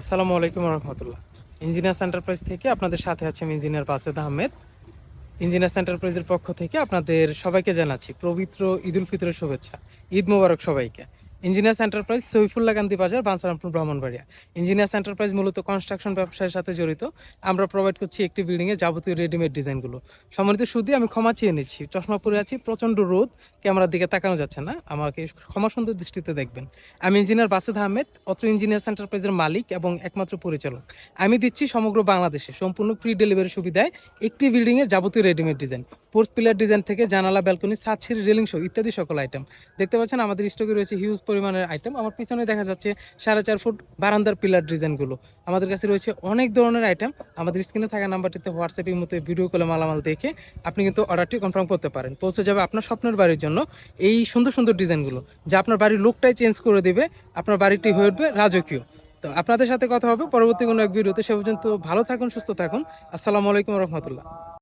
আসসালামু আলাইকুম রহমতুল্লাহ। Engineer enterprise থেকে আপনাদের সাথে আছে আমি ইঞ্জিনিয়ার বাসেদ আহমেদ। ইঞ্জিনিয়ার সেন্টারপ্রাইজের পক্ষ থেকে আপনাদের সবাইকে জানাচ্ছি পবিত্র ঈদ উল ফিতরের শুভেচ্ছা। ঈদ মোবারক সবাইকে। Engineers enterprise Saifulla Gandhi Bazar Bancharampur Brahmanbaria engineers enterprise মূলত কনস্ট্রাকশন ব্যবসায়ের সাথে জড়িত। আমরা প্রোভাইড করছি একটি বিল্ডিংয়ে যাবতীয় রেডিমেড ডিজাইনগুলো সম্মানিত শুধু আমি ক্ষমা চেয়ে নিচ্ছি। চশমা পরে আছি, প্রচণ্ড রোদ, ক্যামেরার দিকে তাকানো যাচ্ছে না। আমাকে ক্ষমা সুন্দর দৃষ্টিতে দেখবেন। আমি ইঞ্জিনিয়ার বাসেদ আহমেদ, অত্র ইঞ্জিনিয়ার্স এন্টারপ্রাইজের মালিক এবং একমাত্র পরিচালক। আমি দিচ্ছি সমগ্র বাংলাদেশে সম্পূর্ণ ফ্রি ডেলিভারি সুবিধায় একটি বিল্ডিংয়ের যাবতীয় রেডিমেড ডিজাইন পোর্স পিলার ডিজাইন থেকে জানালা ব্যালকনি ছাদ, সিঁড়ি রেলিং শো ইত্যাদি সকল আইটেম দেখতে পাচ্ছেন, আমাদের স্টকে রয়েছে হিউজ পরিমাণের আইটেম আমার পিছনে দেখা যাচ্ছে সাড়ে চার ফুট বারান্দার পিলার ডিজাইনগুলো আমাদের কাছে রয়েছে অনেক ধরনের আইটেম আমাদের স্ক্রিনে থাকা নাম্বারটিতে হোয়াটসঅ্যাপের মতো ভিডিও কলে মালামাল দেখে আপনি কিন্তু অর্ডারটি কনফার্ম করতে পারেন। পৌঁছে যাবে আপনার স্বপ্নের বাড়ির জন্য এই সুন্দর সুন্দর ডিজাইনগুলো যা আপনার বাড়ির লুকটাই চেঞ্জ করে দিবে, আপনার বাড়িটি হয়ে উঠবে রাজকীয়। তো আপনাদের সাথে কথা হবে পরবর্তী কোনো এক ভিডিওতে সে পর্যন্ত ভালো থাকুন, সুস্থ থাকুন। আসসালামু আলাইকুম রহমতুল্লাহ।